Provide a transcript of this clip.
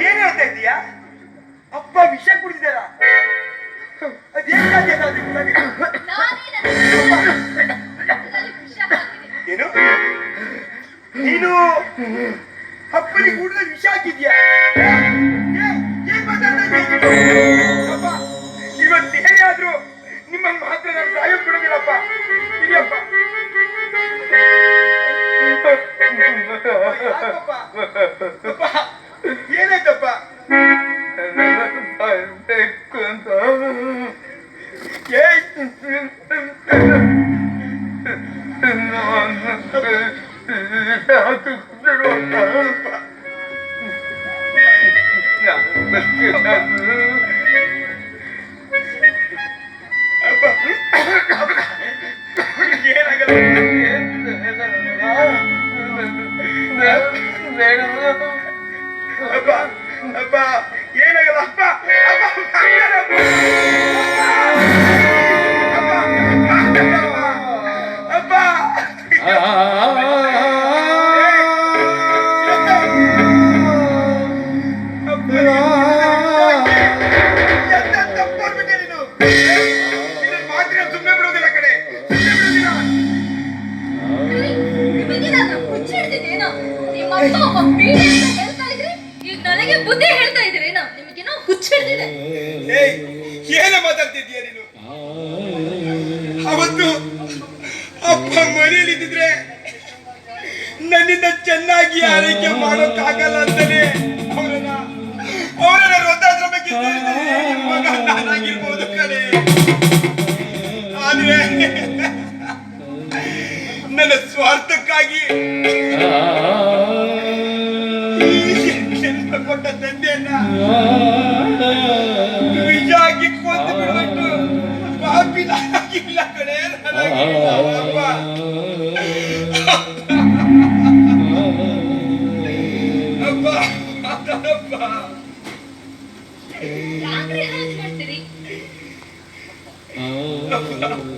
ಏನ್ ಹೇಳ್ತಾ ಇದೀಯಾ ಅಪ್ಪ, ವಿಷ ಕುಡಿದಾರ ಏನು ನೀನು ಅಪ್ಪನಿಗೆ ಕೂಡಿದ ವಿಷ ಹಾಕಿದ್ಯಾ? ಏನ್ ಮಾತಾಡ್ತಾ ಇವತ್ತು ಏನೇ ಆದ್ರೂ ಮಾತ್ರ ನಾನು ಸಾಯೋಕ್ ಬಿಡೋದಿಲ್ಲಪ್ಪ ಅಪ್ಪ. ಏನಾಯ್ತಪ್ಪ? ಸಾಯ್ಬೇಕು ಅಂತ ಏನಾಗಲ್ಲ? ಅಪ್ಪ ಅಪ್ಪ ಏನಾಗಲ್ಲ ನನಗೆ ಬುದ್ಧಿ ಹೇಳ್ತಾ ಏನ ಮಾತಾಡ್ತಿದ್ದೀಯ ನೀನು ಅವತ್ತು ಅಪ್ಪ ಮನೇಲಿ ಇದ್ದಿದ್ರೆ ನನ್ನಿಂದ ಚೆನ್ನಾಗಿ ಆರೈಕೆ ಮಾಡೋಕ್ಕಾಗಲ್ಲ ಅಂತಾನೆ ಅವರನ್ನ ಅವರನ್ನ ವೃದ್ಧಾಶ್ರಮಕ್ಕೆ ಸೇರಿಸಿ ಮಗ ಕಣೆ ಆದ್ರೆ ನನ್ನ ಸ್ವಾರ್ಥಕ್ಕಾಗಿ ಜನ್ಮ ಕೊಟ್ಟ ತಂದೆಯನ್ನ ವಿಷ ಹಾಕಿ ಕೊಂದು ಬಿಡ್ಬಿಟ್ಟು ಪಾಪಿ ನಾನಾಗಿಲ್ಲ ಕಣೆ ನಾನಾಗಿಲ್ಲ ಅಪ್ಪ. ಅಪ್ಪ ಅಪ್ಪ ಯಾಕ್ರಿ ಅಪ್ಪ